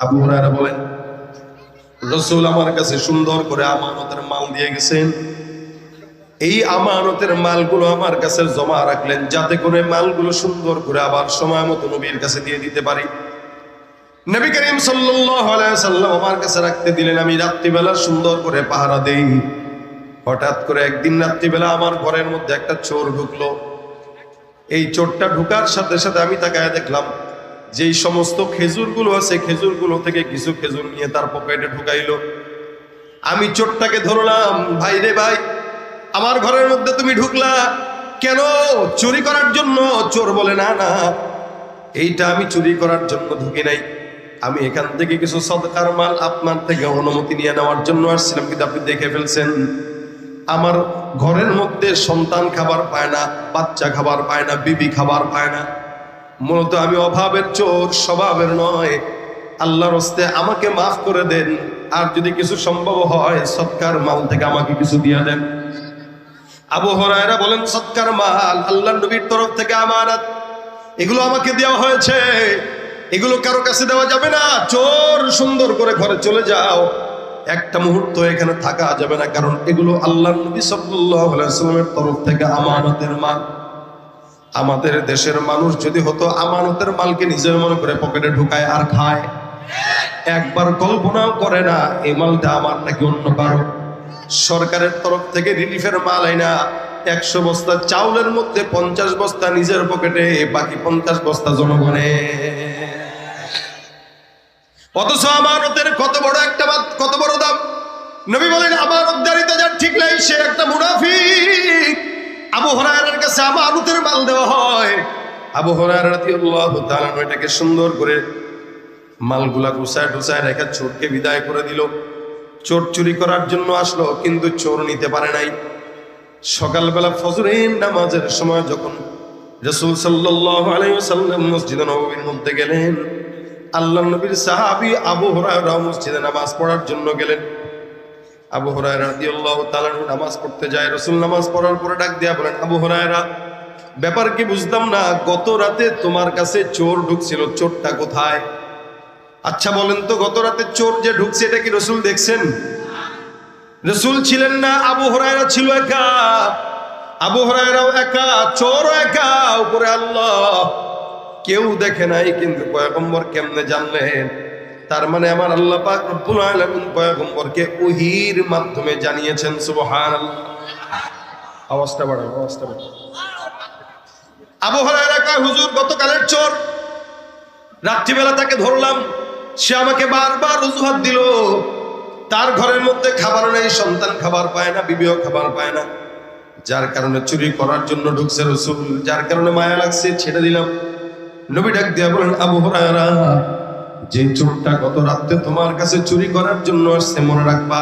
আবু হুরায়রা বলেন, রসুল আমার কাছে সুন্দর করে আমানতের মাল দিয়ে গেছেন। এই আমানতের মালগুলো আমার কাছে জমা রাখলেন যাতে করে মালগুলো সুন্দর করে আবার সময় মতো নবীর কাছে দিয়ে দিতে পারি। নবী করিম সাল্লাম আমার কাছে রাখতে দিলেন, আমি রাত্রিবেলা সুন্দর করে পাহারা দেই। হঠাৎ করে একদিন রাত্রিবেলা আমার ঘরের মধ্যে একটা চোর ঢুকলো। এই চোরটা ঢুকার সাথে সাথে আমি তাকায় দেখলাম যেই সমস্ত খেজুরগুলো আছে, খেজুরগুলো থেকে কিছু খেজুর নিয়ে তার পকেটে ঢুকাইলো। আমি চোরটাকে ধরলাম, ভাই রে ভাই, আমার ঘরের মধ্যে তুমি ঢুকলা কেন? চুরি করার জন্য? চোর বলে, না না, এইটা আমি চুরি করার জন্য ঢুকি নাই। আমি এখান থেকে কিছু সদকার মাল আপনার থেকে অনুমতি নিয়ে নেওয়ার জন্য আসছিলাম। কিন্তু আপনি দেখে ফেলছেন, আমার ঘরের মধ্যে সন্তান খাবার পায় না, বাচ্চা খাবার পায় না, বিবি খাবার পায় না। মূলত আমি অভাবের চোর, স্বভাবের নয়। আল্লাহর হস্তে আমাকে মাফ করে দেন। আর যদি কিছু সম্ভব হয়, সৎকার মাল থেকে আমাকে কিছু দিয়ে দেন। আবু হরায়রা বলেন, সৎকার মাল আল্লাহ নবীর তরফ থেকে আমানত। এগুলো আমাকে দেওয়া হয়েছে। এগুলো কারও কাছে দেওয়া যাবে না। চোর, সুন্দর করে ঘরে চলে যাও। একটা মুহূর্ত এখানে থাকা যাবে না, কারণ এগুলো আল্লাহ নবী সাল্লামের তরফ থেকে আমানতের মাল। আমাদের দেশের মানুষ যদি হতো আমানতের মালকে নিজের মনে করে পকেটে ঢুকায় আর খায়। একবার কল্পনাও করে না, এই মালটা আমার নাকি অন্য কারও। সরকারের তরফ থেকে রিলিফের মাল আইনা, একশো বস্তা চাউলের মধ্যে পঞ্চাশ বস্তা নিজের পকেটে, বাকি পঞ্চাশ বস্তা জনগণে অথচ আমানতের কত বড় একটা বাদ- কত বড় দাম। নবী বলেন আমার উদ্ধারিত যার ঠিক নাই, সে একটা মুনাফিক। আবু হরায়রার কাছে আমানতের মাল দেওয়া হয়। আবু তাআলা এটাকে সুন্দর করে মালগুলা গুছায় টুসায় রেখে চোরকে বিদায় করে দিল। চোর চুরি করার জন্য আসলো, কিন্তু চোর নিতে পারে নাই। সকালবেলা ফজরের নামাজের সময় যখন রসুল ওয়াসাল্লাম মসজিদে মধ্যে গেলেন আল্লাহ নবীর সাহাবি আবু হুরায়রা মসজিদে নামাজ পড়ার জন্য গেলেন। আবু হুরায়রা রাদিয়াল্লাহু তাআলা নামাজ পড়তে যায়, রসুল নামাজ পড়ার পরে ডাক দিয়া বলেন, আবু হুরায়রা, ব্যাপার কি বুঝতাম না, গত রাতে তোমার কাছে চোর ঢুকছিল, চোরটা কোথায়? আচ্ছা বলেন তো, গত রাতে চোর যে ঢুকছে, এটা কি রসুল দেখছেন? রসুল ছিলেন না, আবু হরায়রা ছিল একা, আবু হরায়রাও একা, চোরও একা, উপরে আল্লাহ, কেউ দেখে নাই, কিন্তু পয়গম্বর কেমনে জানলেন? তার মানে আমার আল্লাহ পাক রব্বুল আলামিন পয়গম্বরকে ওহির মাধ্যমে জানিয়েছেন, সুবহানাল্লাহ। আওয়াজটা বাড়াও আওয়াজটা বাড়াও। আবু হরায়রা কয়, হুজুর, গতকালের চোর, রাত্রিবেলা তাকে ধরলাম, সে আমাকে বারবার অজুহাত দিল। তার ঘরের মধ্যে খাবার নেই, সন্তান খাবার পায় না, বিবিও খাবার পায় না। যার কারণে চুরি করার জন্য ঢুকছে রসুল, যার কারণে মায়া লাগছে, ছেড়ে দিলাম। নবী ডাক দিয়া বলেন, আবু হরায়রা যে চোরটা গত রাত্রে তোমার কাছে চুরি করার জন্য আসছে, মনে রাখবা,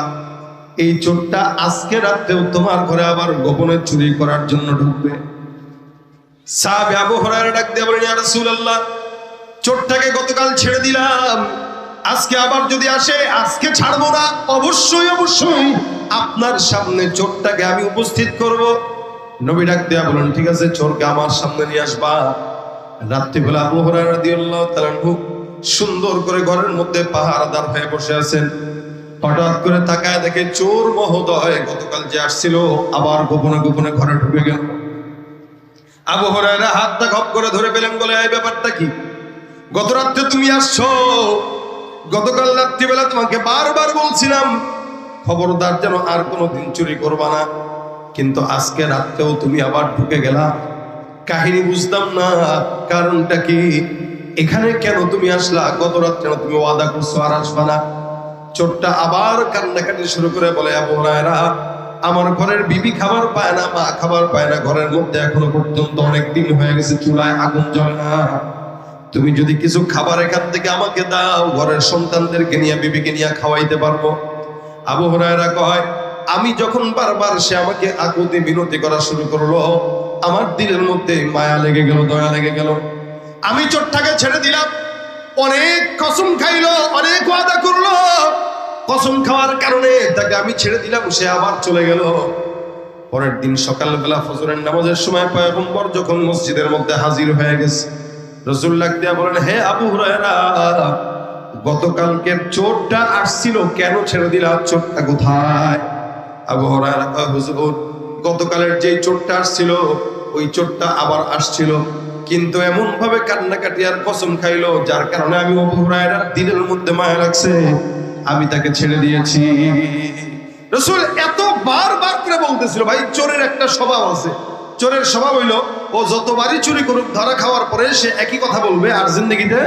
এই চোরটা আজকে রাত্রেও তোমার ঘরে আবার গোপনে চুরি করার জন্য ঢুকবে। চোরটাকে গতকাল ছেড়ে দিলাম, আজকে আবার যদি আসে, আজকে ছাড়বো না, অবশ্যই অবশ্যই আপনার সামনে চোরটাকে আমি উপস্থিত ডাক ঠিক আছে, চোরকে আমার সামনে নিয়ে আসবা। রাত্রিবেলা আবু হুরায়রা রাদিয়াল্লাহু তাআলা সুন্দর করে ঘরের মধ্যে পাহারাদার হয়ে বসে আছেন। হঠাৎ করে তাকায় দেখে চোর মহোদয় গতকাল যে আসছিল, আবার গোপনে গোপনে ঘরে ঢুকে গেল। আবু হরায়রা হাতটা ঘপ করে ধরে পেলেন বলে, এই ব্যাপারটা কি? গত রাত্রে তুমি আসছো। গতকাল রাত্রিবেলা তোমাকে বারবার বলছিলাম, খবরদার যেন আর কোনো দিন চুরি করবা না। কিন্তু আজকে রাত্রেও তুমি আবার ঢুকে গেলা। কাহিনী বুঝতাম না, কারণটা কি? এখানে কেন তুমি আসলা? গত রাত্রে তুমি ওয়াদা করছ আর আসবা না? চোরটা আবার কান্নাকাটি শুরু করে বলে, আবু আমার ঘরের বিবি খাবার পায় না, মা খাবার পায় না। ঘরের মধ্যে এখনও পর্যন্ত অনেক দিন হয়ে গেছে, চুলায় আগুন জ্বলে না। তুমি যদি কিছু খাবার এখান থেকে আমাকে দাও, ঘরের সন্তানদেরকে নিয়ে, বিবিকে নিয়ে খাওয়াইতে পারব। আবু হরায়রা কয়, আমি যখন বারবার সে আমাকে আকুতি বিনতি করা শুরু করল, আমার দিলের মধ্যে মায়া লেগে গেল, দয়া লেগে গেল। আমি চোরটাকে ছেড়ে দিলাম। অনেক কসম খাইলো, অনেক ওয়াদা করল। কসম খাওয়ার কারণে তাকে আমি ছেড়ে দিলাম, সে আবার চলে গেল। পরের দিন সকালবেলা ফজরের নামাজের সময় পয়গম্বর যখন মসজিদের মধ্যে হাজির হয়ে গেছে রসুল্লাহ দিয়া বলেন, হে আবু হুরায়রা গতকালকের চোরটা আসছিল, কেন ছেড়ে দিলা? চোরটা কোথায়? আবু হরায়রা হুজুর, গতকালের যে চোরটা আসছিল, ওই চোরটা আবার আসছিল। কিন্তু এমন ভাবে কান্নাকাটি আর কসম খাইলো, যার কারণে আমি আবু হুরায়রার দিনের মধ্যে মায়া লাগছে। আমি তাকে ছেড়ে দিয়েছি। রসুল এত বারবার করে বলতেছিল, ভাই, চোরের একটা স্বভাব আছে। চোরের স্বভাব হইল, ও যতবারই চুরি করুক, ধরা খাওয়ার পরে সে একই কথা বলবে আর জিন্দগিতে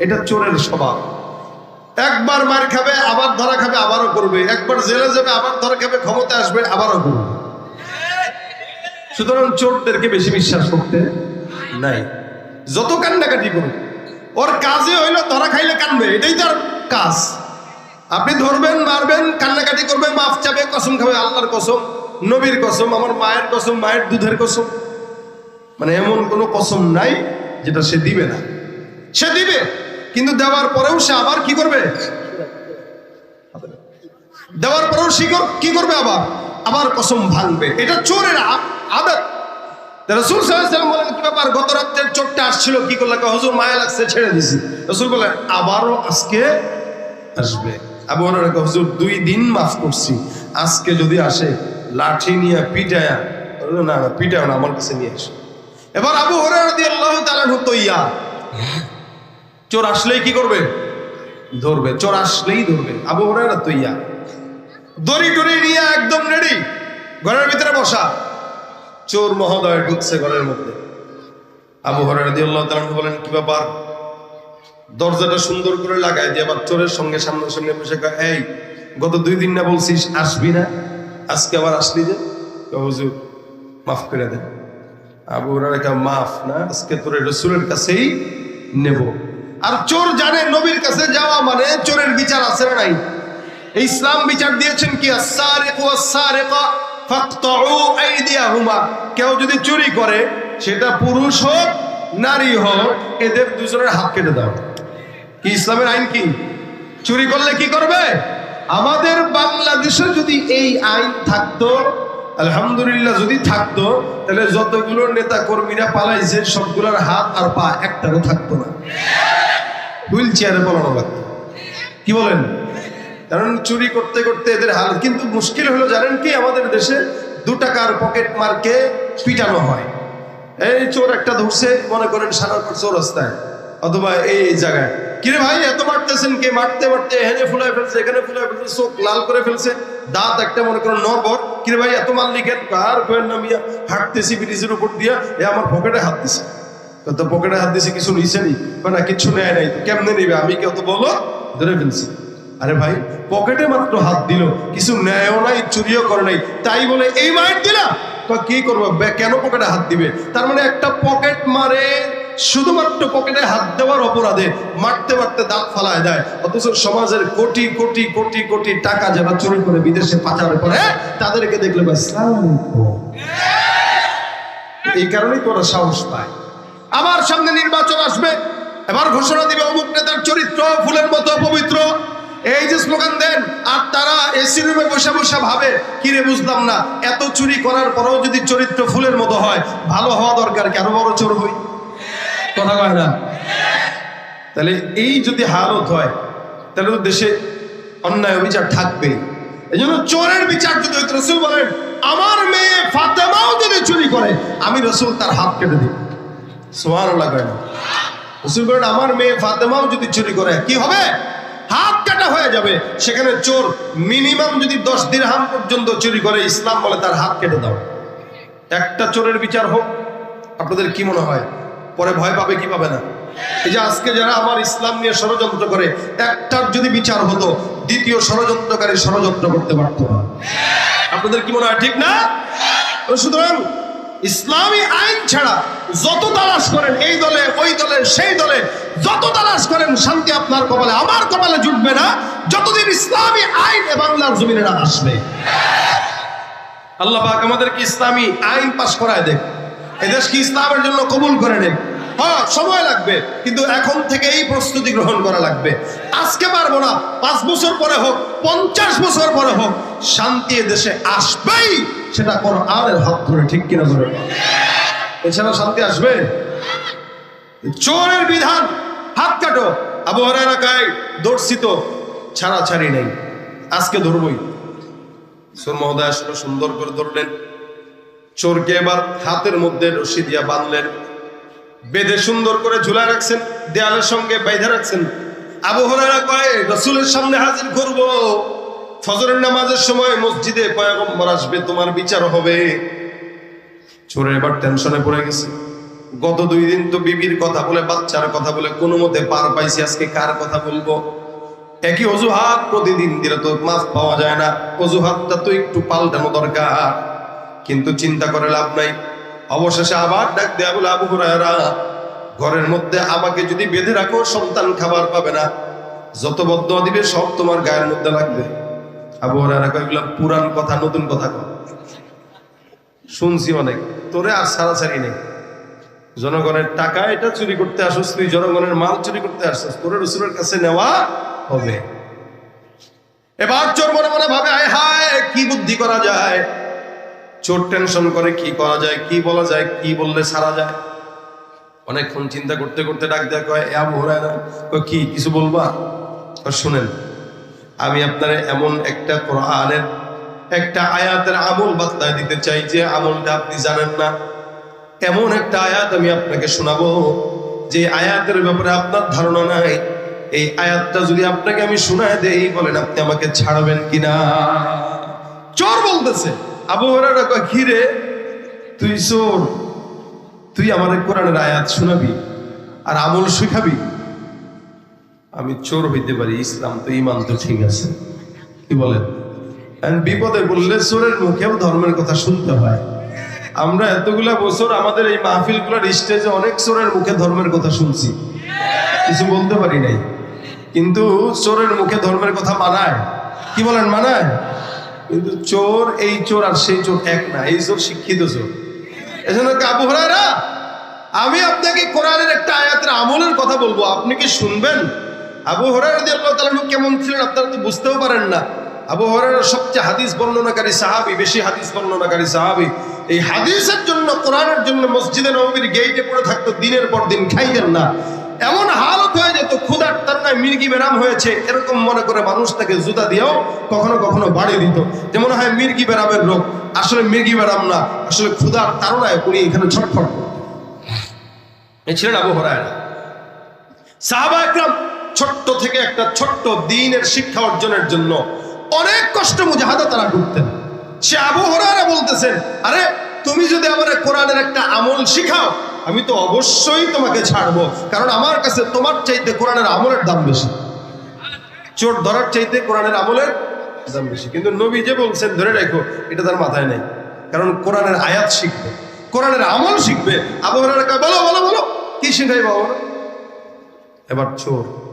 এটা চোরের স্বভাব। একবার মার খাবে, আবার ধরা খাবে, আবারও করবে। একবার জেলে যাবে, আবার ধরা খাবে ক্ষমতা আসবে, আবারও করবে। সুতরাং চোরদেরকে বেশি বিশ্বাস করতে নাই। যত কান্নাকাটি করুক ওর কাজে হইল ধরা খাইলে কানবে এটাই তার কাজ। আপনি ধরবেন মারবেন কান্নাকাটি করবে মাফ চাবে কসম খাবে আল্লাহর কসম নবীর কসম আমার মায়ের কসম মায়ের দুধের কসম। মানে এমন কোনো কসম নাই যেটা সে দিবে না। সে দিবে কিন্তু দেওয়ার পরেও সে আবার কি করবে? দেওয়ার পরেও সে কি করবে আবার? আবার কসম ভাঙবে। এটা চোরের আ- আদত রসুল সাল্লাম ব্যাপার? গত রাত্রের চোরটা আসছিল কি করলে? হুজুর মায়া লাগছে ছেড়ে দিছি। রসুল বলেন আবারও আজকে আসবে। আবু হরায়রা কয়, হুজুর দুই দিন মাফ করছি। আজকে যদি আসে লাঠি নিয়ে পিটায়া না না আমার নিয়ে এবার আবু দিয়ে চোর আসলেই কি করবে? ধরবে। চোর আসলেই ধরবে। আবু দড়ি টড়ি নিয়ে একদম রেডি ঘরের ভিতরে বসা। চোর মহোদয় ঢুকছে ঘরের মধ্যে। আবু আল্লাহ বলেন কি ব্যাপার? দরজাটা সুন্দর করে লাগায় দিয়ে আবার চোরের সঙ্গে সামনাসামনি বসে কয়, এই গত দুই দিন না বলছিস আসবি না? আজকে আবার আসলি যে? হুজুর মাফ করে দেন। আবু হুরায়রা মাফ না আজকে তোর রসুলের কাছেই নেব। আর চোর জানে নবীর কাছে যাওয়া মানে চোরের বিচার আছে না নাই। ইসলাম বিচার দিয়েছেন কি? ফাকতাউ আইদিয়াহুমা কেউ যদি চুরি করে, সেটা পুরুষ হোক, নারী হোক, এদের দুজনের হাত কেটে দাও। কি ইসলামের আইন কি? চুরি করলে কি করবে? আমাদের বাংলাদেশে যদি এই আইন থাকতো, আলহামদুলিল্লাহ যদি থাকতো, তাহলে যতগুলো নেতা কর্মীরা পালাইছে, সবগুলোর হাত আর পা একটারও থাকতো না। হুইল চেয়ারে বলানো লাগতো। কি বলেন? কারণ চুরি করতে করতে এদের হাল কিন্তু মুশকিল হলো জানেন কি? আমাদের দেশে দু টাকার পকেট মারকে পিটানো হয়। এই চোর একটা ধরছে, মনে করেন সারার চোর রাস্তায়, অথবা এই জায়গায়। কিরে ভাই, এত মারতেছেন কে? মারতে মারতে এখানে ফুলায় ফেলছে, এখানে ফুলায় ফেলছে, চোখ লাল করে ফেলছে, দাঁত একটা মনে করেন নরবর কিরে ভাই, এত মাল লিখেন আর কোয়েন নামিয়া হাঁটতেছি ব্রিজের উপর দিয়া, এ আমার পকেটে হাত দিছে। তো পকেটে হাত দিছে, কিছু নিছে নি? না কিচ্ছু নেয় নাই। তো কেমনে নিবে? আমি কে অত বলো ধরে ফেলছি। আরে ভাই, পকেটে মাত্র হাত দিল, কিছু নেয়ও নাই, চুরিও করে নাই। তাই বলে, এই মাইট দিলা? কয়, কি করব? কেন পকেটে হাত দিবে? তার মানে একটা পকেট মারে, শুধুমাত্র পকেটে হাত দেওয়ার অপরাধে মারতে মারতে দাঁত ফালায় দেয়। অথচ সমাজের কোটি কোটি কোটি কোটি টাকা যারা চুরি করে বিদেশে পাচার করে তাদেরকে দেখলে এই কারণেই তোরা সাহস পায়। আবার সামনে নির্বাচন আসবে, এবার ঘোষণা দিবে অমুক নেতার চরিত্র, ফুলের মতো পবিত্র এই যে স্লোগান দেন, আর তারা এসি রুমে বসে বসে ভাবে, কি রে বুঝলাম না, এত চুরি করার পরেও যদি চরিত্র ফুলের মতো হয়, ভালো হওয়া দরকার কেন বড় চোর হই? কথা কয় না? তাহলে এই যদি হালত হয়, তাহলে তো দেশে অন্যায় অবিচার থাকবে এই জন্য চোরের বিচার যদি রসুল বলেন, আমার মেয়ে ফাতেমাও যদি চুরি করে, আমি রসুল তার হাত কেটে দিই সোহান লাগায় না? রসুল বলেন, আমার মেয়ে ফাতেমাও যদি চুরি করে, কি হবে? হাত কাটা হয়ে যাবে। সেখানে চোর মিনিমাম যদি দশ দিরহাম পর্যন্ত চুরি করে, ইসলাম বলে তার হাত কেটে দাও। একটা চোরের বিচার হোক, আপনাদের কি মনে হয়? পরে ভয় পাবে কি পাবে না? এই যে আজকে যারা আমার ইসলাম নিয়ে ষড়যন্ত্র করে, একটার যদি বিচার হতো, দ্বিতীয় ষড়যন্ত্রকারী ষড়যন্ত্র করতে পারতো না। আপনাদের কি মনে হয়, ঠিক না? সুতরাং ইসলামী আইন ছাড়া যত তালাশ করেন, এই দলে, ওই দলে, সেই দলে, যত তালাশ করেন, শান্তি আপনার কপালে, আমার কপালে জুটবে না। যতদিন ইসলামী আইন বাংলার জমিনে না আসবে। আল্লাহ পাক আমাদেরকে ইসলামী আইন পাশ করায় দেখ। এদেশ কি ইসলামের জন্য কবুল করে নেন হ্যাঁ সময় লাগবে, কিন্তু এখন থেকে এই প্রস্তুতি গ্রহণ করা লাগবে। আজকে পারব না, পাঁচ বছর পরে হোক, পঞ্চাশ বছর পরে হোক, শান্তি দেশে আসবেই। সেটা কোনো আরের হাত ধরে, ঠিক কিনা ধরে? এছাড়া শান্তি আসবে? চোরের বিধান, হাত কাটো। আবু হরারা কয় দৌড়ছি তো ছাড়া ছাড়ি নেই। আজকে ধরবই। সোর মহোদয় আসলে, সুন্দর করে ধরলেন। চোরকে এবার হাতের মধ্যে রশি দিয়া বাঁধলেন। বেঁধে সুন্দর করে ঝুলা রাখছেন, দেয়ালের সঙ্গে বাইধে রাখছেন। আবু হরারা কয়, রসুলের সামনে হাজির করব। ফজরের নামাজের সময় মসজিদে পয়গম্বর আসবে, তোমার বিচার হবে। চোরের এবার টেনশনে পড়ে গেছে। গত দুই দিন তো বিবির কথা বলে, বাচ্চার কথা বলে, কোনো মতে পার পাইছি, আজকে কার কথা বলব? একই অজুহাত প্রতিদিন দিলে তো মাফ পাওয়া যায় না। অজুহাতটা তো একটু পাল্টানো দরকার। কিন্তু চিন্তা করে লাভ নাই। অবশেষে আবার ডাক দেয়া বলে, আবু হুরায়রা, ঘরের মধ্যে আমাকে যদি বেঁধে রাখো, সন্তান খাবার পাবে না। যত বদ্ধ দিবে, সব তোমার গায়ের মধ্যে লাগবে। আবু হুরায়রা কয়েকগুলো পুরান কথা, নতুন কথা শুনছি অনেক। তোরে আর ছাড়াছাড়ি নেই। জনগণের টাকা এটা চুরি করতে আসছিস তুই, জনগণের মাল চুরি করতে আসছিস তোর রসুলের কাছে নেওয়া হবে। এবার চোর মনে মনে ভাবে, আয় হায়, কি বুদ্ধি করা যায়? চোর টেনশন করে, কি করা যায়, কি বলা যায়, কি বললে সারা যায়? অনেকক্ষণ চিন্তা করতে করতে ডাক দেয়া কয়, এ আবু হুরায়রা কি, কিছু বলবা? কয় শুনেন আমি আপনার এমন একটা কোরআনের, একটা আয়াতের আমল বাতলায় দিতে চাই যে আমলটা আপনি জানেন না। এমন একটা আয়াত আমি আপনাকে শোনাবো, যে আয়াতের ব্যাপারে আপনার ধারণা নাই। এই আয়াতটা যদি আপনাকে আমি শোনায় দেই, বলেন আপনি আমাকে ছাড়বেন কিনা? চোর বলতেছে, আবু হরারা ঘিরে তুই চোর। তুই আমার কোরআনের আয়াত শোনাবি আর আমল শিখাবি? আমি চোর হইতে পারি, ইসলাম তো ইমান তো ঠিক আছে। কি বলেন? বিপদে বললে চোরের মুখেও ধর্মের কথা শুনতে হয়। আমরা এতগুলা বছর আমাদের এই মাহফিলগুলোর স্টেজে অনেক চোরের মুখে ধর্মের কথা শুনছি। কিছু বলতে পারি নাই। কিন্তু চোরের মুখে ধর্মের কথা মানায়। কি বলেন, মানায়? কিন্তু চোর এই চোর আর সেই চোর এক না, এই চোর শিক্ষিত চোর। এজন্য আবু হরাইরা আমি আপনাকে কোরআনের একটা আয়াতের আমলের কথা বলব। আপনি কি শুনবেন? আবু আল্লাহ কেমন ছিলেন আপনারা তো বুঝতেও পারেন না। আবু হরাইরা সবচেয়ে হাদিস বর্ণনাকারী সাহাবী, বেশি হাদিস বর্ণনাকারী সাহাবী। এই হাদিসের জন্য, কোরআনের জন্য মসজিদে নবীর গেইটে পড়ে থাকতো, দিনের পর দিন খাইতেন না। এমন হালত হয়ে যেত, ক্ষুধার তার নয় মির্গি বেরাম হয়েছে, এরকম মনে করে মানুষ তাকে জুতা দিয়েও কখনো কখনো বাড়িয়ে দিত। যে মনে হয় মির্গি বেরামের রোগ আসলে মির্গি বেরাম না, আসলে ক্ষুধার তারণায় উনি এখানে ছটফট এই ছিলেন আবু হরায়রা। সাহাবা একরাম ছোট্ট থেকে একটা ছোট্ট দিনের শিক্ষা অর্জনের জন্য অনেক কষ্ট মুজাহাদা তারা করতেন। সে আবু হরায়রা বলতেছেন, আরে, তুমি যদি আমার কোরআনের একটা আমল শিখাও, আমি তো অবশ্যই তোমাকে ছাড়বো। কারণ আমার কাছে তোমার চাইতে কোরআনের আমলের দাম বেশি। চোর ধরার চাইতে কোরআনের আমলের দাম বেশি। কিন্তু নবী যে বলছেন, ধরে রাখো, এটা তার মাথায় নেই। কারণ কোরআনের আয়াত শিখবে, কোরআনের আমল শিখবে। আবহাওয়ার বলো বলো বলো, কি শিখাই বাবা এবার চোর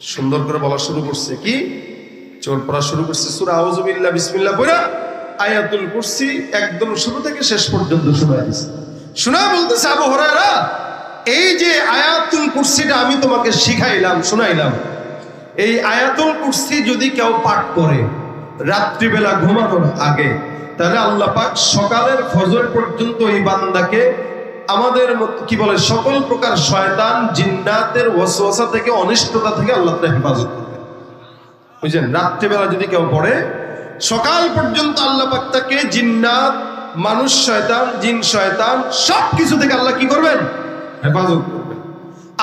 সুন্দর করে বলা শুরু করছে কি? চোর পড়া শুরু করছে সুরা আউজুবিল্লাহ বিসমিল্লাহ পড়া, আয়াতুল কুরসি একদম শুরু থেকে শেষ পর্যন্ত শোনা দিছে। শোনা বলতেছে আবু হরায়রা, এই যে আয়াতুল কুরসিটা আমি তোমাকে শিখাইলাম, শোনাইলাম। এই আয়াতুল কুরসি যদি কেউ পাঠ করে, রাত্রিবেলা ঘুমানোর আগে, তাহলে আল্লাহ পাক সকালের ফজর পর্যন্ত এই বান্দাকে আমাদের কি বলে, সকল প্রকার শয়তান জিন্নাতের ওয়াসওয়াসা থেকে, অনিষ্টতা থেকে আল্লাহ হেফাজত করবে। বুঝলেন রাত্রিবেলা যদি কেউ পড়ে, সকাল পর্যন্ত আল্লাহ পাক তাকে জিন্নাত, মানুষ শয়তান, জিন শয়তান সব কিছু থেকে আল্লাহ কি করবেন? হেফাজত করবেন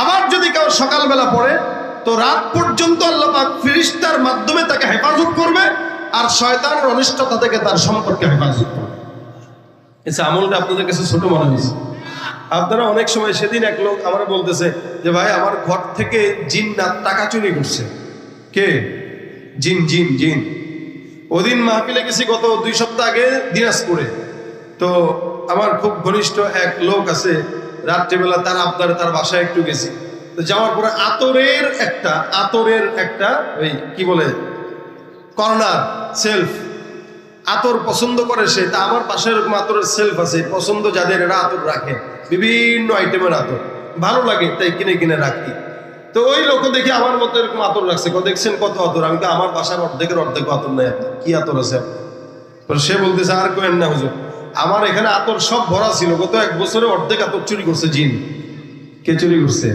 আবার যদি কেউ সকালবেলা পড়ে, তো রাত পর্যন্ত আল্লাহ পাক ফিরিস্তার মাধ্যমে তাকে হেফাজত করবে, আর শয়তানের অনিষ্টতা থেকে তার সম্পর্কে হেফাজত করবে। এসে আমলটা আপনাদের কাছে ছোট মনে হয়েছে। আপনারা অনেক সময় সেদিন এক লোক আমার বলতেছে যে, ভাই, আমার ঘর থেকে জিন না, টাকা চুরি করছে। কে? জিন জিন জিন। ওদিন মাহফিলে গেছি গত দুই সপ্তাহ আগে দিনাজপুরে। তো আমার খুব ঘনিষ্ঠ এক লোক আছে, রাত্রিবেলা তার আপনার তার বাসায় একটু গেছি। তো যাওয়ার পরে আতরের একটা আতরের একটা ওই কি বলে, কর্নার, সেলফ। আতর পছন্দ করে সে, তা আমার পাশে এরকম আতরের সেলফ আছে, পছন্দ যাদের এরা আতর রাখে, বিভিন্ন আইটেমের আতর। ভালো লাগে, তাই কিনে কিনে রাখি। তো ওই লোক দেখি আমার মতো এরকম আতর রাখছে দেখছেন কত আতর? আমি তো আমার বাসার অর্ধেকের অর্ধেক আতর নাই কি আতর আছে? আপনার সে বলতেছে, আর কেন না হুজুর, আমার এখানে আতর সব ভরা ছিল, গত এক বছরে অর্ধেক আতর চুরি করছে, জিন। কে চুরি করছে?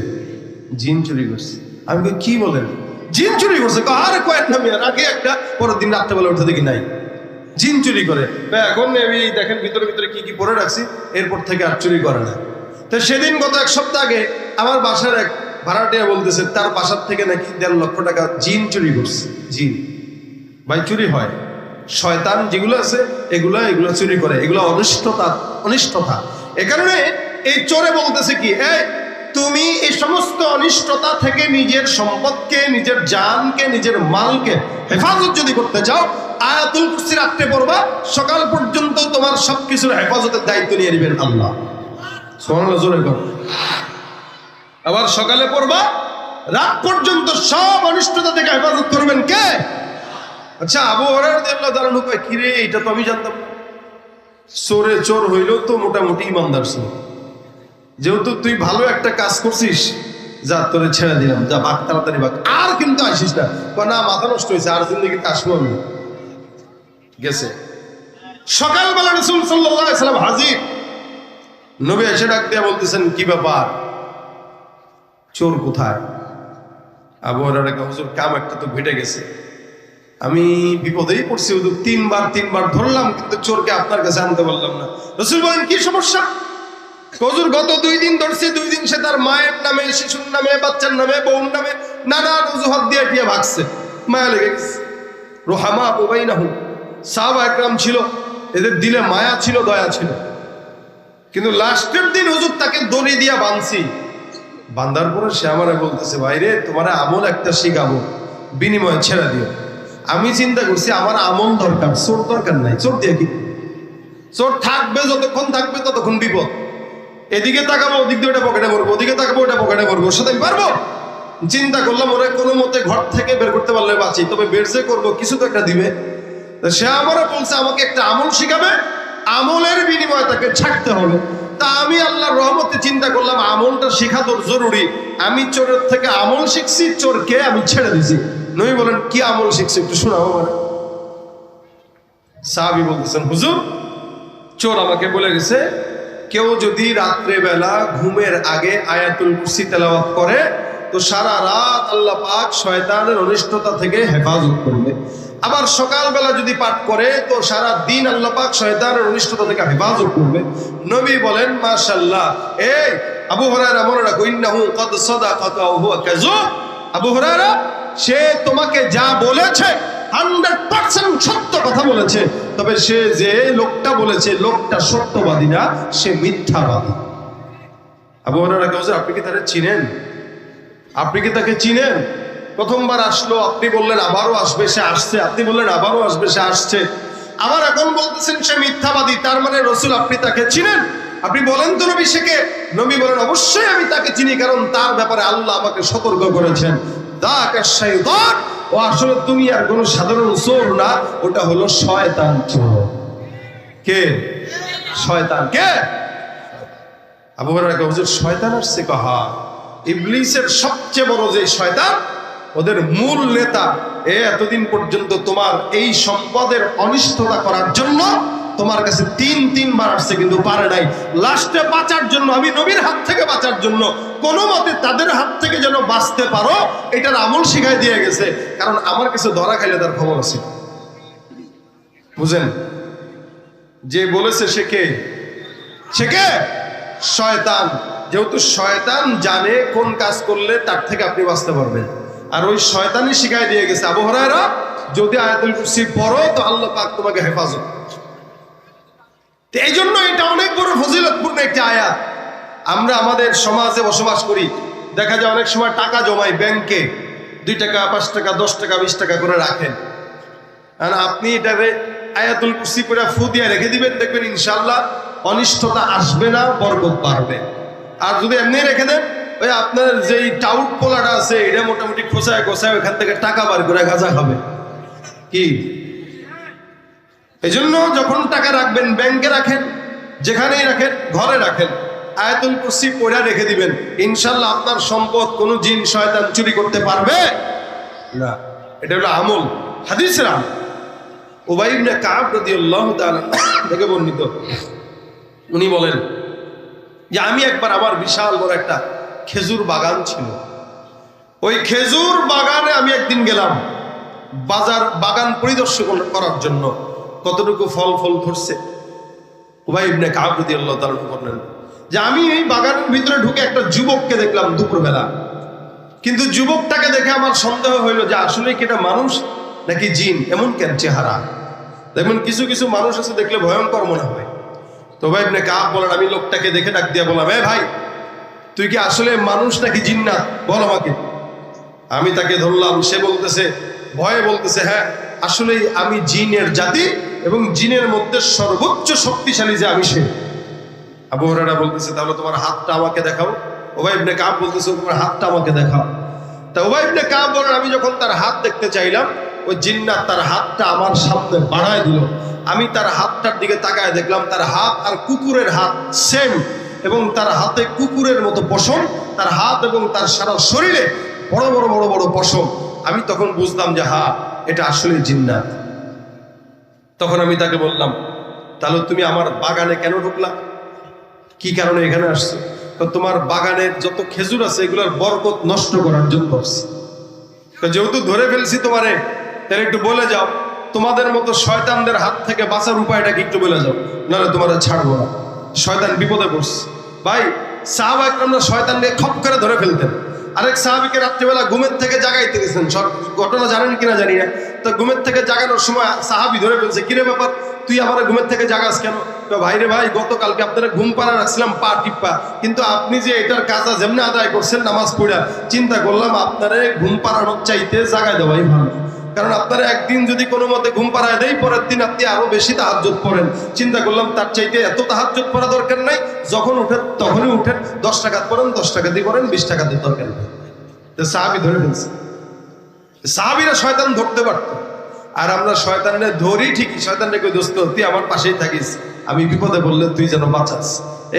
জিন চুরি করছে। আমি কি বলেন? জিন চুরি করছে। আরে কয়েক আর আগে একটা, পরের দিন রাত্রেবেলা উঠে দেখি নাই। জিন চুরি করে। এখন আমি দেখেন ভিতরে ভিতরে কি কি পরে রাখছি, এরপর থেকে আর চুরি করে না। তো সেদিন গত এক সপ্তাহ আগে আমার বাসার এক ভাড়াটিয়া বলতেছে, তার বাসার থেকে নাকি দেড় লক্ষ টাকা জিন চুরি করছে। জিন। ভাই, চুরি হয়। শয়তান যেগুলো আছে, এগুলো এগুলো চুরি করে। এগুলো অনিষ্টতা অনিষ্টতা। এ কারণে এই চোরে বলতেছে কি, এই, তুমি এই সমস্ত অনিষ্টতা থেকে নিজের সম্পদকে, নিজের জানকে, নিজের মালকে হেফাজত যদি করতে চাও আয়াতুল কুরসি রাত্রে পড়বা, সকাল পর্যন্ত তোমার সবকিছুর হেফাজতের দায়িত্ব নিয়ে নেবেন আল্লাহ। আবার সকালে পড়বা, রাত পর্যন্ত সব অনিষ্টতা থেকে হেফাজত করবেন কে? আচ্ছা আবু হরার দেল্লা দাঁড়ানো কিরে, এটা তো আমি জানতাম। চোরে চোর হইলেও তো মোটামুটি ইমানদার ছিল। যেহেতু তুই ভালো একটা কাজ করছিস, যা তোরে ছেড়ে দিলাম, যা ভাগ, তাড়াতাড়ি ভাগ। আর কিন্তু আসিস না। না, মাথা নষ্ট হয়েছে, আর জিন্দগিতে আসব আমি। গেছে। সকালবেলা রসুল সাল্লাম হাজির। নবী এসে ডাক দিয়া বলতেছেন, কি ব্যাপার? চোর কোথায়? আবু হরার হুজুর, কাম একটা তো ঘটে গেছে। আমি বিপদেই পড়ছি তিনবার তিনবার ধরলাম, কিন্তু চোরকে আপনার কাছে আনতে পারলাম না। রসুল বলেন, কি সমস্যা? হজুর, গত দুই দিন ধরছে, দুই দিন সে তার মায়ের নামে, শিশুর নামে, বাচ্চার নামে, বউর নামে নানা অজুহাত দিয়ে ভাগছে। মায়া লেগে গেছে। রোহামা বুবাই না সাহাবা একরাম ছিল, এদের দিলে মায়া ছিল, দয়া ছিল। কিন্তু লাস্টের দিন হুজুর তাকে দড়ি দিয়া বাঁধছি বান্দার পরে সে আমারে বলতেছে ভাইরে তোমার আমল একটা শিখাবো, বিনিময়ে ছেড়ে দিও। আমি চিন্তা করছি আমার আমল দরকার, চোর দরকার নাই। চোর দিয়ে কি? চোর থাকবে, যতক্ষণ থাকবে ততক্ষণ বিপদ। এদিকে তাকাবো, ওদিক দিয়ে ওটা পকেটে পড়ব ওদিকে তাকাবো, ওটা পকেটে ওর সাথে আমি পারব? চিন্তা করলাম, ওরা কোনো মতে ঘর থেকে বের করতে পারলে বাঁচি, তবে বের যে করব, কিছু তো একটা দিবে। সে আমারও বলছে, আমাকে একটা আমল শিখাবে। আমলের বিনিময়ে তাকে ছাড়তে হবে। তা আমি আল্লাহর রহমতে চিন্তা করলাম, আমলটা শেখা তোর জরুরি। আমি চোরের থেকে আমল শিখছি, চোরকে আমি ছেড়ে দিছি। নই বলেন, কি আমল শিখছি একটু শোনাও আমার। সাহাবি বলতেছেন, হুজুর, চোর আমাকে বলে গেছে, কেউ যদি রাত্রে বেলা ঘুমের আগে আয়াতুল কুরসি তেলাওয়াত করে, তো সারা রাত আল্লাহ পাক শয়তানের অনিষ্টতা থেকে হেফাজত করবে। আবার সকালবেলা যদি পাঠ করে, তো সারা দিন আল্লাহ পাক শয়তানের অনিষ্টতা থেকে হেফাজত করবে। নবী বলেন মাশাল্লাহ এই আবু হরায়রা মনে রাখো, ইন্নাহু ওয়া হুয়া কাযুব। আবু হরায়রা, সে তোমাকে যা বলেছে পার্সেন্ট কথা বলেছে। তবে সে যে লোকটা বলেছে, লোকটা আবু আপনি কি চিনেন? আপনি কি তাকে চিনেন? প্রথমবার আসলো, আপনি বললেন আবারও আসবে, সে আসছে। আপনি বললেন আবারও আসবে, সে আসছে। আবার এখন বলতেছেন সে মিথ্যাবাদী, তার মানে রসুল, আপনি তাকে চিনেন? আপনি বলেন তো নবী শেখে নবী বলেন, অবশ্যই আমি তাকে চিনি, কারণ তার ব্যাপারে আল্লাহ আমাকে সতর্ক করেছেন। ও আসলে আর কোনো সাধারণ চোর না, ওটা হলো শয়তান কে? শয়তান। কে? আবু শয়তান আসছে কাহা ইবলিসের সবচেয়ে বড় যে শয়তান ওদের মূল নেতা এ এতদিন পর্যন্ত তোমার এই সম্পদের অনিষ্টতা করার জন্য তোমার কাছে তিন, তিনবার আসছে, কিন্তু পারে নাই। লাস্টে বাঁচার জন্য, আমি নবীর হাত থেকে বাঁচার জন্য, কোনো মতে তাদের হাত থেকে যেন বাঁচতে পারো, এটার আমল শিখাই দিয়ে গেছে। কারণ আমার কাছে ধরা খাইলে তার খবর আছে। বুঝেন? যে বলেছে সে কে? সে কে? শয়তান। যেহেতু শয়তান জানে কোন কাজ করলে তার থেকে আপনি বাঁচতে পারবেন। আর ওই শয়তানি শিখাই দিয়ে গেছে। আবহাওয়ারা যদি আয়াতুল কুরসি পড়ো, তো আল্লাহ পাক তোমাকে হেফাজত। এই জন্য এটা অনেক বড় ফজিলতপূর্ণ একটি আয়াত। আমরা আমাদের সমাজে বসবাস করি। দেখা যায় অনেক সময় টাকা জমাই ব্যাংকে। দুই টাকা, পাঁচ টাকা, দশ টাকা, বিশ টাকা করে রাখেন। আর আপনি এটাকে আয়াতুল কুরসি করে ফু দিয়ে রেখে দিবেন, দেখবেন ইনশাল্লাহ অনিষ্টতা আসবে না, বরকত বাড়বে। আর যদি এমনি রেখে দেন ওই আপনার যেই টাউট পোলাটা আছে, এটা মোটামুটি খোসায় খোসায় ওখান থেকে টাকা বার করে গাঁজা খাবে। কি? এই জন্য যখন টাকা রাখবেন, ব্যাংকে রাখেন, যেখানেই রাখেন, ঘরে রাখেন, আয়াতুল কুরসি পড়া রেখে দিবেন। ইনশাল্লাহ আপনার সম্পদ কোনো জিন, শয়তান চুরি করতে পারবে? না। এটা হলো আমল, হাদিসের আমল। ওবাইবনে কাব রাদিয়াল্লাহু তাআলা থেকে বর্ণিত। উনি বলেন যে, আমি একবার আমার বিশাল বড় একটা খেজুর বাগান ছিল। ওই খেজুর বাগানে আমি একদিন গেলাম বাজার, বাগান পরিদর্শন করার জন্য। কতটুকু ফল ফল ধরছে? উবাই ইবনে তাআলা বললেন, যে আমি এই বাগানের ভিতরে ঢুকে একটা যুবককে দেখলাম দুপুরবেলা। কিন্তু যুবকটাকে দেখে আমার সন্দেহ হইল যে আসলে কি এটা মানুষ নাকি জিন? এমন কেন চেহারা? দেখবেন কিছু কিছু মানুষ আছে দেখলে ভয়ঙ্কর মনে হয়। তো ভাই ইবনে বলেন, আমি লোকটাকে দেখে ডাক দিয়ে বললাম, এ ভাই তুই কি আসলে মানুষ নাকি জিন্নাত বল আমাকে। আমি তাকে ধরলাম, সে বলতেছে, ভয়ে বলতেছে হ্যাঁ আসলে আমি জিনের জাতি এবং জিনের মধ্যে সর্বোচ্চ শক্তিশালী যে আমি সে। আবু হরারা বলতেছে, তাহলে তোমার হাতটা আমাকে দেখাও। ওবাই ইবনে কাব বলতেছে, তোমার হাতটা আমাকে দেখাও। তা ওবাই ইবনে কাব বলেন, আমি যখন তার হাত দেখতে চাইলাম, ওই জিন্নাত তার হাতটা আমার সামনে বাড়ায় দিল। আমি তার হাতটার দিকে তাকায় দেখলাম, তার হাত আর কুকুরের হাত সেম এবং তার হাতে কুকুরের মতো পশম, তার হাত এবং তার সারা শরীরে বড় বড় বড় বড় পশম। আমি তখন বুঝলাম যে হা, এটা আসলে জিন্নাত। তখন আমি তাকে বললাম, তাহলে তুমি আমার বাগানে কেন ঢুকলা? কি কারণে এখানে আসছো? তো তোমার বাগানের যত খেজুর আছে, এগুলোর বরকত নষ্ট করার জন্য আসছি। তো যেহেতু ধরে ফেলছি তোমারে, তাহলে একটু বলে যাও, তোমাদের মতো শয়তানদের হাত থেকে বাঁচার উপায়টা কি একটু বলে যাও, নাহলে তোমার ছাড়বো না। শয়তান বিপদে পড়ছে। ভাই সাহাবা একরামরা শয়তানকে খপ করে ধরে ফেলতেন। আরেক সাহাবিকে রাত্রিবেলা ঘুমের থেকে জাগাইতে গেছেন সব ঘটনা জানেন কিনা জানি না। তো ঘুমের থেকে জাগানোর সময় সাহাবি ধরে ফেলছে, কিরে ব্যাপার, তুই আমার ঘুমের থেকে জাগাস কেন? তো ভাইরে ভাই, গতকালকে আপনারা ঘুম পাড়া রাখছিলাম, পা টিপ্পা। কিন্তু আপনি যে এটার কাজা যেমনি আদায় করছেন, নামাজ পড়া, চিন্তা করলাম আপনারে ঘুম পাড়ানোর চাইতে জাগাই দেওয়াই ভালো। কারণ আপনারা একদিন যদি কোনো মতে ঘুম পাড়ায় দেয়, পরের দিন আপনি আরও বেশি তাহাজ্জত পড়েন। চিন্তা করলাম, তার চাইতে এত তাহাজ্জত পড়া দরকার নাই। যখন উঠেন, তখনই উঠেন। দশ টাকা পড়েন, দশ টাকা দিয়ে পড়েন, বিশ টাকা দিয়ে দরকার নেই। তো সাহাবি ধরে ফেলছে। সাহাবিরা শয়তান ধরতে পারত। আর আমরা শয়তানে ধরি ঠিকই শয়তানরে কই, দোস্ত, তুই আমার পাশেই থাকিস। আমি বিপদে বললে তুই যেন বাঁচাস।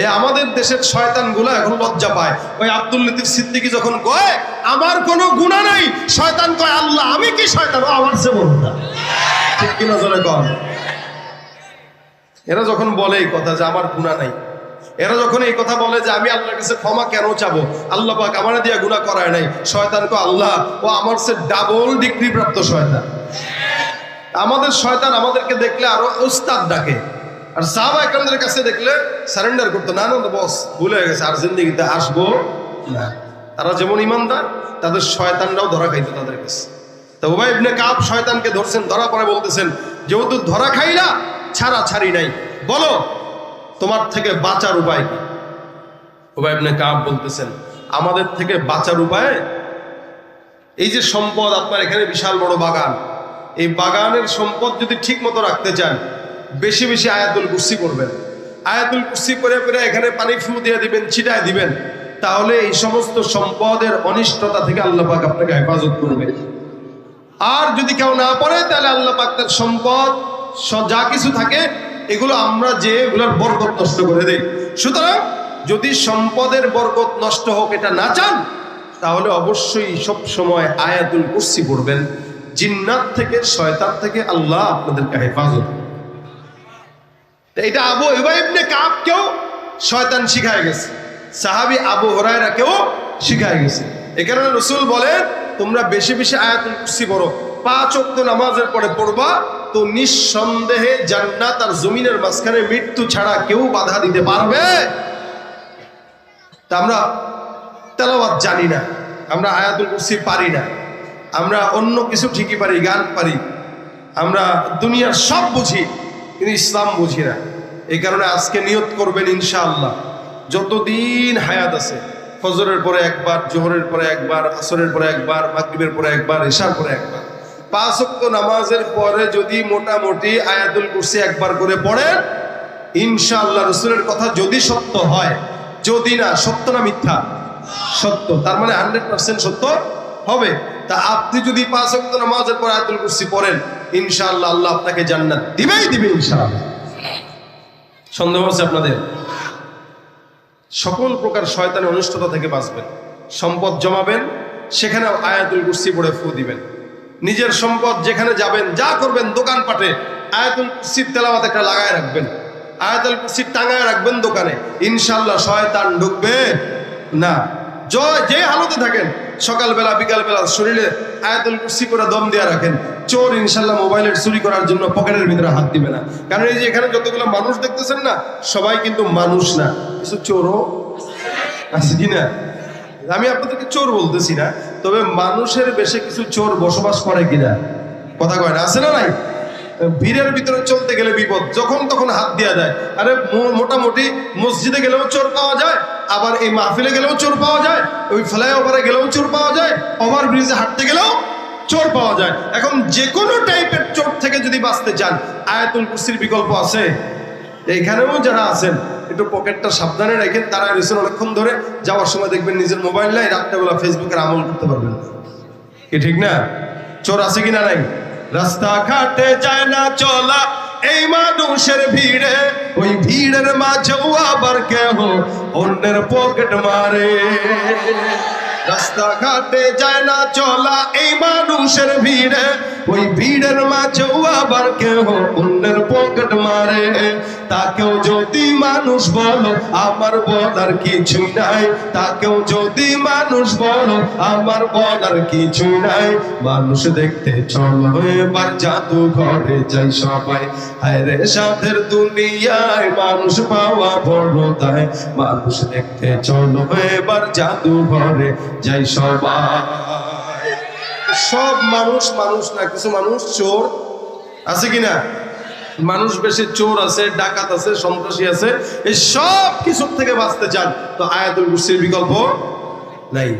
এই আমাদের দেশের শয়তানগুলো এখন লজ্জা পায়। ওই আব্দুল লতিফ সিদ্দিকি যখন কয়, আমার কোনো গুণা নাই। শয়তান কয়, আল্লাহ, আমি কি শয়তান? আমার সে বলতা ঠিক কিনা জোরে কন? এরা যখন বলে এই কথা যে, আমার গুণা নাই। এরা যখন এই কথা বলে যে, আমি আল্লাহর কাছে ক্ষমা কেন চাবো? আল্লাহ পাক আমার দিয়া গুণা করায় নাই। শয়তান কো আল্লাহ, ও আমার সে ডাবল ডিগ্রি প্রাপ্ত শয়তান। আমাদের শয়তান আমাদেরকে দেখলে আরও ওস্তাদ ডাকে। আর সাহাবা একরামদের কাছে দেখলে সারেন্ডার করতো, না না বস ভুলে গেছে, আর জিন্দিগিতে আসব না। তারা যেমন ইমানদার, তাদের শয়তানরাও ধরা খাইতো তাদের কাছে। তো উবাই ইবনে কাব শয়তানকে ধরছেন, ধরা পরে বলতেছেন, যেহেতু ধরা খাই না, ছাড়া ছাড়ি নাই। বলো, তোমার থেকে বাঁচার উপায় কি? উবাই ইবনে কাব বলতেছেন, আমাদের থেকে বাঁচার উপায়? এই যে সম্পদ আপনার এখানে বিশাল বড় বাগান এই বাগানের সম্পদ যদি ঠিক মতো রাখতে চান, বেশি বেশি আয়াতুল কুর্সি করবেন আয়াতুল কুর্সি করে করে এখানে পানি ফু দিয়ে দিবেন, ছিটায় দিবেন। তাহলে এই সমস্ত সম্পদের অনিষ্টতা থেকে আল্লাহ পাক আপনাকে হেফাজত করবে। আর যদি কেউ না পড়ে, তাহলে আল্লাহ পাক তার সম্পদ যা কিছু থাকে, এগুলো আমরা যে এগুলোর বরকত নষ্ট করে দেই। সুতরাং যদি সম্পদের বরকত নষ্ট হোক, এটা না চান, তাহলে অবশ্যই সব সময় আয়াতুল কুর্সি পড়বেন। জিন্নাত থেকে, শয়তান থেকে আল্লাহ আপনাদেরকে হেফাজত এটা আবু ইবাই ইবনে কাবকেও শয়তান শিখায় গেছে। সাহাবি আবু হরায়রাকেও শিখায় গেছে। এখানে রসুল বলেন, তোমরা বেশি বেশি আয়াতুল কুরসি পড়ো। পাঁচ ওয়াক্ত নামাজের পরে পড়বা, তো নিঃসন্দেহে জান্নাত আর জমিনের মাঝখানে মৃত্যু ছাড়া কেউ বাধা দিতে পারবে। তা আমরা তেলাওয়াত জানি না। আমরা আয়াতুল কুরসি পারি না। আমরা অন্য কিছু ঠিকই পারি, গান পারি। আমরা দুনিয়ার সব বুঝি, কিন্তু ইসলাম বুঝি না। এই কারণে আজকে নিয়ত করবেন ইনশাআল্লাহ। যতদিন হায়াত আছে, ফজরের পরে একবার, জোহরের পরে একবার, আসরের পরে একবার, মাগরিবের পরে একবার, এশার পরে একবার। পাঁচ ওয়াক্ত নামাজের পরে যদি মোটামুটি আয়াতুল কুরসি একবার করে পড়েন, ইনশাআল্লাহ রসুলের কথা যদি সত্য হয়, যদি না, সত্য না মিথ্যা? সত্য। তার মানে হান্ড্রেড পার্সেন্ট সত্য? হবে। তা আপনি যদি পাঁচ ওয়াক্ত নামাজের পর আয়াতুল কুরসি পড়েন, ইনশাআল্লাহ আল্লাহ আপনাকে জান্নাত দিবেই দিবে ইনশাআল্লাহ। সন্দেহ আছে আপনাদের? সকল প্রকার শয়তানের অনিষ্টতা থেকে বাঁচবেন। সম্পদ জমাবেন, সেখানে আয়াতুল কুরসি পড়ে ফু দিবেন। নিজের সম্পদ যেখানে যাবেন, যা করবেন দোকানপাটে, আয়াতুল কুরসির তেলাওয়াত একটা লাগায় রাখবেন। আয়াতুল কুরসির টাঙায় রাখবেন দোকানে। ইনশাল্লাহ শয়তান ঢুকবে না। জয়, যে হালতে থাকেন সকালবেলা, বিকালবেলা শরীরে আয়াতুল কুরসি করে দম দিয়ে রাখেন। চোর ইনশাল্লাহ মোবাইলের চুরি করার জন্য পকেটের ভিতরে হাত দিবে না। কারণ এই যে এখানে যতগুলো মানুষ দেখতেছেন না, সবাই কিন্তু মানুষ না। কিছু চোরও আছে কি না আমি আপনাদেরকে চোর বলতেছি না, তবে মানুষের বেশে কিছু চোর বসবাস করে কিনা? কথা কয় না? আছে না নাই? ভিড়ের ভিতরে চলতে গেলে বিপদ, যখন তখন হাত দেওয়া যায়। আরে মোটামুটি মসজিদে গেলেও চোর পাওয়া যায় আবার এই মাহফিলে গেলেও চোর পাওয়া যায়, ওই ফ্লাইওভারে গেলেও চোর পাওয়া যায়, ওভার ব্রিজে হাঁটতে গেলেও চোর পাওয়া যায়। এখন যে কোনো টাইপের চোর থেকে যদি বাঁচতে চান, আয়াতুল কুরসির বিকল্প আছে? এখানেও যারা আছেন, একটু পকেটটা সাবধানে রাখেন তারা রয়েছেন অনেকক্ষণ ধরে যাওয়ার সময় দেখবেন নিজের মোবাইল নাই, রাত্রেবেলা ফেসবুকের আমল করতে পারবেন। কি ঠিক না? চোর আছে কিনা নাই? রাস্তা ঘাটে যায় না চলা এই মানুষের ভিড়ে ওই ভিড়ের মাঝেও আবার কেহ অন্যের পকেট মারে। রাস্তা ঘাটে যায় না চলা এই মানুষের ভিড়ে। ওই ভিড়ের মাঝেও আবার কেহ অন্যের পকেট মারে। তাকেও যদি মানুষ বলো, আমার বলার কিছু নাই। তাকেও যদি মানুষ বলো, আমার বলার কিছু নাই। মানুষ দেখতে চলো, এবার জাদু ঘরে যাই সবাই। হায় রে সাধের দুনিয়ায় মানুষ পাওয়া বড় তাই মানুষ দেখতে চলো, এবার জাদু ঘরে যাই সবাই সব মানুষ মানুষ না, কিছু মানুষ চোর। আছে কি না? মানুষ বেশি চোর আছে, ডাকাত আছে, সন্ত্রাসী আছে, এই সব কিছুর থেকে বাঁচতে চান। তো আয়াতুল কুরসির বিকল্প নাই।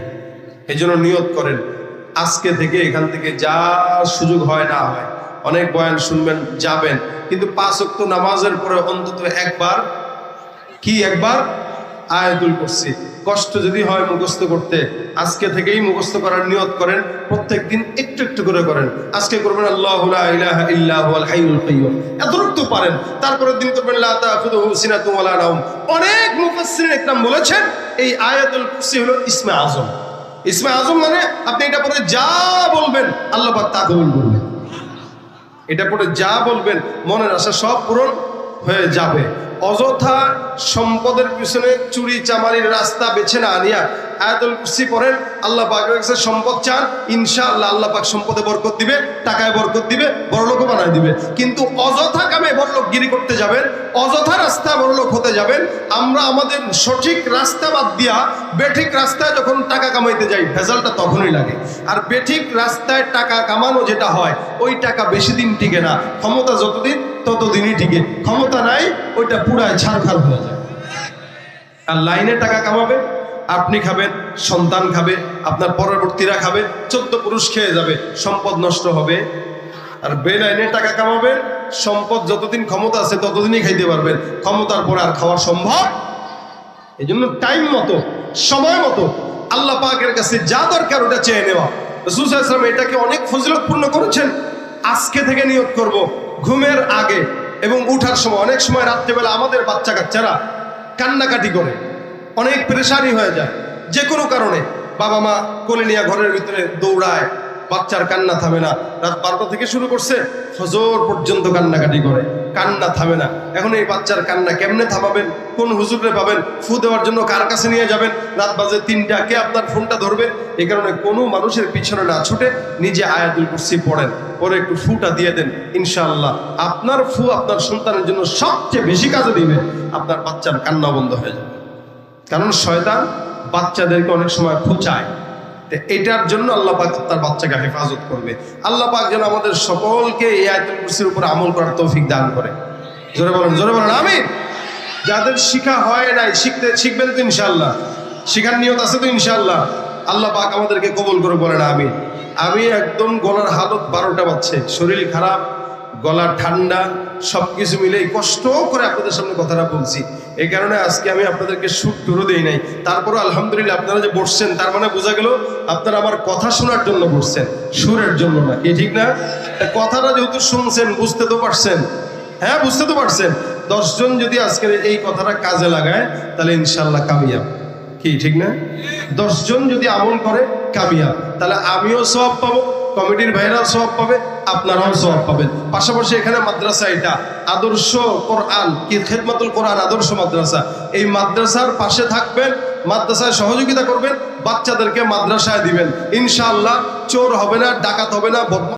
এই জন্য নিয়ত করেন, আজকে থেকে এখান থেকে যা সুযোগ হয় না হয়। অনেক বয়ান শুনবেন, যাবেন। কিন্তু পাঁচ নামাজের পরে অন্তত একবার, কি একবার? আয়াতুল কুরসি। কষ্ট যদি হয় মুখস্থ করতে, আজকে থেকেই মুখস্থ করার নিয়ত করেন, প্রত্যেক দিন একটু একটু করে করেন। আজকে করবেন, আল্লাহ এতটুকু পারেন। তারপরের দিন করবেন অনেক মুফাসসিরিন একরাম বলেছেন, এই আয়াতুল কুরসি হলো ইসমে আজম। ইসমে আজম মানে আপনি এটা পরে যা বলবেন, আল্লাহ তা কবুল করবেন। এটা পরে যা বলবেন, মনের আশা সব পূরণ হয়ে যাবে। অযথা সম্পদের পিছনে চুরি চামারির রাস্তা বেছে না আনিয়া আয়াতুল কুরসি পড়েন, আল্লাহ পাকের কাছে সম্পদ চান, ইনশাআল্লাহ আল্লাহ পাক সম্পদে বরকত দিবে, টাকায় বরকত দিবে, বড়লোকও বানায় দিবে। কিন্তু অযথা কামে বড়লোক গিরি করতে যাবেন, অযথা রাস্তা বড়লোক হতে যাবেন, আমরা আমাদের সঠিক রাস্তা বাদ দিয়া বেঠিক রাস্তায় যখন টাকা কামাইতে যাই, ভেজালটা তখনই লাগে। আর বেঠিক রাস্তায় টাকা কামানো যেটা হয়, ওই টাকা বেশি দিন টিকে না, ক্ষমতা যতদিন, ততদিনই টিকে। ক্ষমতা নাই, ওইটা পুরায় ছাড়খাড় হয়ে যায়। আর লাইনে টাকা কামাবে আপনি খাবেন, সন্তান খাবে, আপনার পরবর্তীরা খাবে, চোদ্দ পুরুষ খেয়ে যাবে, সম্পদ নষ্ট হবে। আর বেলাইনে টাকা কামাবেন, সম্পদ যতদিন ক্ষমতা আছে ততদিনই খাইতে পারবেন। ক্ষমতার পরে আর খাওয়া সম্ভব? এই জন্য টাইম মতো, সময় মতো আল্লাহ পাকের কাছে যা দরকার ওটা চেয়ে নেওয়া। রসুল সাল্লাম এটাকে অনেক ফজিলতপূর্ণ করেছেন। আজকে থেকে নিয়োগ করব, ঘুমের আগে এবং উঠার সময়। অনেক সময় রাত্রেবেলা আমাদের বাচ্চা কাচ্চারা কান্নাকাটি করে। অনেক পরেশানি হয়ে যায়। যে কোনো কারণে। বাবা মা কোলে নিয়ে ঘরের ভিতরে দৌড়ায়। বাচ্চার কান্না থামে না। রাত বারোটা থেকে শুরু করছে। ফজর পর্যন্ত কান্নাকাটি করে। কান্না থামে না। এখন এই বাচ্চার কান্না কেমনে থামাবেন? কোন হুজুরে পাবেন? ফু দেওয়ার জন্য কার কাছে নিয়ে যাবেন? রাত বাজে তিনটা। কে আপনার ফোনটা ধরবে? এই কারণে কোনো মানুষের পিছনে না ছুটে নিজে আয়াতুল কুরসি পড়েন। পরে একটু ফুটা দিয়ে দেন। ইনশাআল্লাহ আপনার ফু আপনার সন্তানের জন্য সবচেয়ে বেশি কাজে দিবে। আপনার বাচ্চার কান্না বন্ধ হয়ে যাবে। কারণ শয়তান বাচ্চাদেরকে অনেক সময় খুঁচায়। তো এটার জন্য আল্লাহ পাক তার বাচ্চাকে হেফাজত করবে। আল্লাহ পাক যেন আমাদের সকলকে এই আয়াতুল কুরসির উপর আমল করার তৌফিক দান করে। জোরে বলেন জোরে বলেন আমি যাদের শিখা হয় নাই, শিখতে, শিখবেন তো ইনশাল্লাহ শিখার নিয়ত আছে তো ইনশাল্লাহ আল্লাহ পাক আমাদেরকে কবুল করে বলেন আমি আমি একদম গলার হালত বারোটা বাজছে, শরীর খারাপ, গলা ঠান্ডা সব কিছু মিলে কষ্ট করে আপনাদের সামনে কথাটা বলছি। এই কারণে আজকে আমি আপনাদেরকে সুর টুরও দেই নাই। তারপরও আলহামদুলিল্লাহ আপনারা যে বসছেন, তার মানে বোঝা গেল আপনারা আমার কথা শোনার জন্য বসছেন, সুরের জন্য না, কি ঠিক না? কথাটা যেহেতু শুনছেন, বুঝতে তো পারছেন। হ্যাঁ বুঝতে তো পারছেন। দশজন যদি আজকের এই কথাটা কাজে লাগায়, তাহলে ইনশাল্লাহ কামিয়াব। কি ঠিক না? দশজন যদি আমল করে, কামিয়াব। তাহলে আমিও সব পাবো কমিটির ভাইরাও সব পাবে, আপনারাও সব পাবেন। পাশাপাশি এখানে মাদ্রাসা এটা, আদর্শ কোরআন, কি খেদমাতুল কোরআন, আদর্শ মাদ্রাসা। এই মাদ্রাসার পাশে থাকবেন, মাদ্রাসায় সহযোগিতা করবেন, বাচ্চাদেরকে মাদ্রাসায় দিবেন। ইনশাআল্লাহ, চোর হবে না, ডাকাত হবে না